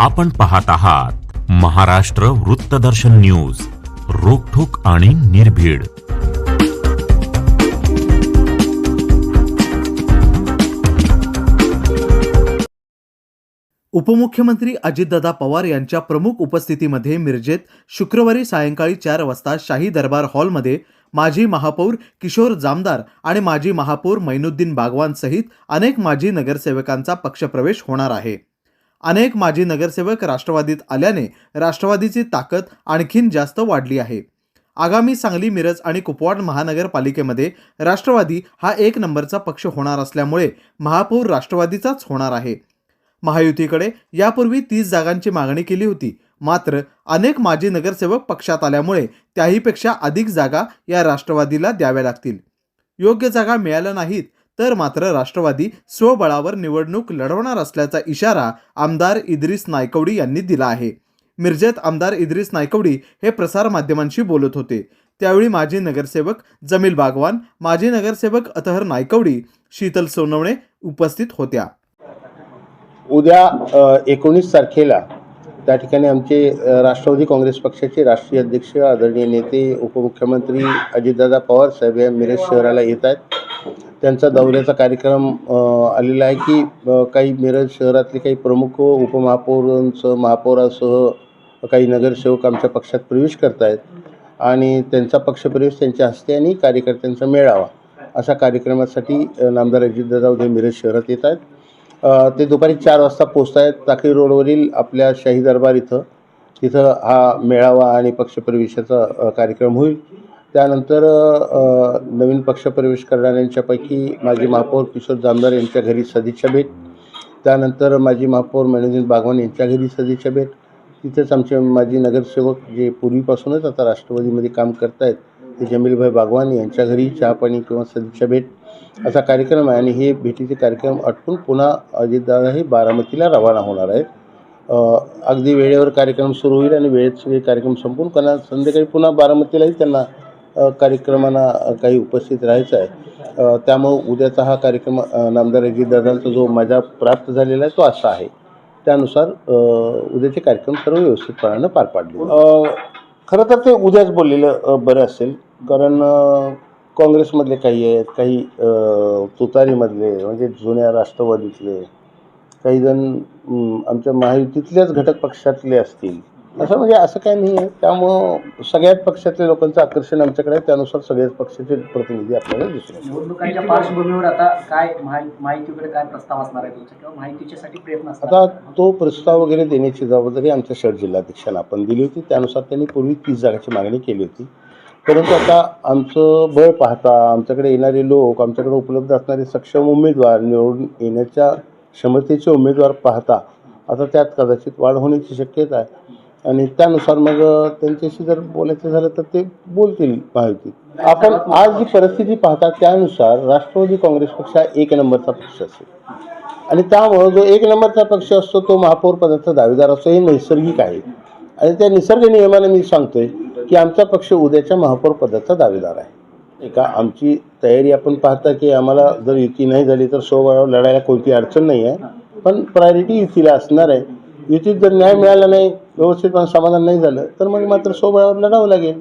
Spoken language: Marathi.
आपण पाहत आहात महाराष्ट्र वृत्तदर्शन न्यूज रोखोक आणि निर्भीड. उपमुख्यमंत्री अजितदादा पवार यांच्या प्रमुख उपस्थितीमध्ये मिरजेत शुक्रवारी सायंकाळी चार वाजता शाही दरबार हॉलमध्ये माजी महापौर किशोर जामदार आणि माजी महापौर मैनुद्दीन बागवान सहित अनेक माजी नगरसेवकांचा पक्षप्रवेश होणार आहे. अनेक माजी नगरसेवक राष्ट्रवादीत आल्याने राष्ट्रवादीची ताकद आणखीन जास्त वाढली आहे. आगामी सांगली मिरज आणि कुपवाड महानगरपालिकेमध्ये राष्ट्रवादी हा एक नंबरचा पक्ष होणार असल्यामुळे महापौर राष्ट्रवादीचाच होणार आहे. महायुतीकडे यापूर्वी तीस जागांची मागणी केली होती. मात्र अनेक माजी नगरसेवक पक्षात आल्यामुळे त्याहीपेक्षा अधिक जागा या राष्ट्रवादीला द्याव्या लागतील. योग्य जागा मिळाल्या नाहीत तर मात्र राष्ट्रवादी स्वबळावर निवडणूक लढवणार असल्याचा इशारा आमदार इद्रिस नायकवडी यांनी दिला आहे. मिरजेत आमदार इद्रिस नायकवडी हे प्रसारमाध्यमांशी बोलत होते. त्यावेळी माजी नगरसेवक जमील बागवान माजी नगरसेवक अतहर नायकवडी शीतल सोनवणे उपस्थित होत्या. उद्या एकोणीस तारखेला त्या ठिकाणी आमचे राष्ट्रवादी काँग्रेस पक्षाचे राष्ट्रीय अध्यक्ष आदरणीय नेते उपमुख्यमंत्री अजितदादा पवार साहेब या मिरज शहराला येत आहेत. त्यांचा दौऱ्याचा कार्यक्रम आलेला आहे की काही मिरज शहरातले काही प्रमुख उपमहापौरांसह महापौरासह काही नगरसेवक आमच्या पक्षात प्रवेश करत आहेत आणि त्यांचा पक्षप्रवेश त्यांच्या हस्ते आणि कार्यकर्त्यांचा मेळावा अशा कार्यक्रमासाठी अ, नामदार अजितदादा उद्या मिरज शहरात येत आहेत. ते दुपारी चार वाजता पोचत आहेत टाकळी रोडवरील आपल्या शाही दरबार इथं. तिथं हा मेळावा आणि पक्षप्रवेशाचा कार्यक्रम होईल. त्यानंतर अ, नवीन पक्षप्रवेश करणाऱ्यांच्यापैकी माजी महापौर किशोर जामदार यांच्या घरी सदिच्छा भेट. त्यानंतर माजी महापौर मनोजित बागवान यांच्या घरी सदिच्छा भेट. तिथेच आमचे माजी नगरसेवक जे पूर्वीपासूनच आता राष्ट्रवादीमध्ये काम करत आहेत ते जमीलभाई बागवान यांच्या घरी चहापाणी किंवा सदिच्छा भेट. असा कार्यक्रम आहे आणि हे भेटीचे कार्यक्रम आटपून पुन्हा अजितदादा हे बारामतीला रवाना होणार आहेत. अगदी वेळेवर कार्यक्रम सुरू होईल आणि वेळेत सगळे कार्यक्रम संपून कारण संध्याकाळी पुन्हा बारामतीलाही त्यांना कार्यक्रमांना काही उपस्थित राहायचं आहे. त्यामुळं उद्याचा हा कार्यक्रम नामदार अजितदादांचा जो माझा प्राप्त झालेला आहे तो असा आहे. त्यानुसार उद्याचे कार्यक्रम सर्व व्यवस्थितपणानं पार पाडले खरं तर ते उद्याच बोललेलं बरं असेल. कारण काँग्रेसमधले काही आहेत काही तुतारीमधले म्हणजे जुन्या राष्ट्रवादीतले काही जण आमच्या महायुतीतल्याच घटक पक्षातले असतील. असं म्हणजे असं काही नाही आहे. त्यामुळं सगळ्याच पक्षातल्या लोकांचं आकर्षण आमच्याकडे आहे. त्यानुसार सगळ्याच पक्षाचे प्रतिनिधी आपल्याला दिसून येतात. निवडणुकांच्या पार्श्वभूमीवर आता काय माहि- माहितीकडे काय प्रस्ताव असणार आहे तुमचा किंवा माहितीच्यासाठी प्रयत्न असणार आता तो प्रस्ताव वगैरे देण्याची जबाबदारी आमच्या शहर जिल्हाध्यक्षांना आपण दिली होती. त्यानुसार त्यांनी पूर्वी तीस जागाची मागणी केली होती. परंतु आता आमचं बळ पाहता आमच्याकडे येणारे लोक आमच्याकडे उपलब्ध असणारे सक्षम उमेदवार निवडून येण्याच्या क्षमतेचे उमेदवार पाहता आता त्यात कदाचित वाढ होण्याची शक्यता आहे. आणि त्यानुसार मग त्यांच्याशी जर बोलायचं झालं तर ते बोलतील माहिती आपण आज जी परिस्थिती पाहता त्यानुसार राष्ट्रवादी काँग्रेस पक्ष हा एक नंबरचा पक्ष असेल. आणि त्यामुळं जो एक नंबरचा पक्ष असतो तो महापौर पदाचा दावेदार असतो हे नैसर्गिक आहे. आणि त्या निसर्ग नियमाने मी सांगतोय की आमचा पक्ष उद्याच्या महापौर पदाचा दावेदार आहे. एका आमची तयारी आपण पाहता की आम्हाला जर युती नाही झाली तर सोबळावर लढायला कोणती अडचण नाही आहे. पण प्रायोरिटी युतीला असणार आहे. युतीत जर न्याय मिळाला नाही व्यवस्थितपणे समाधान नाही झालं तर मग मात्र सोबळावर लढावं लागेल.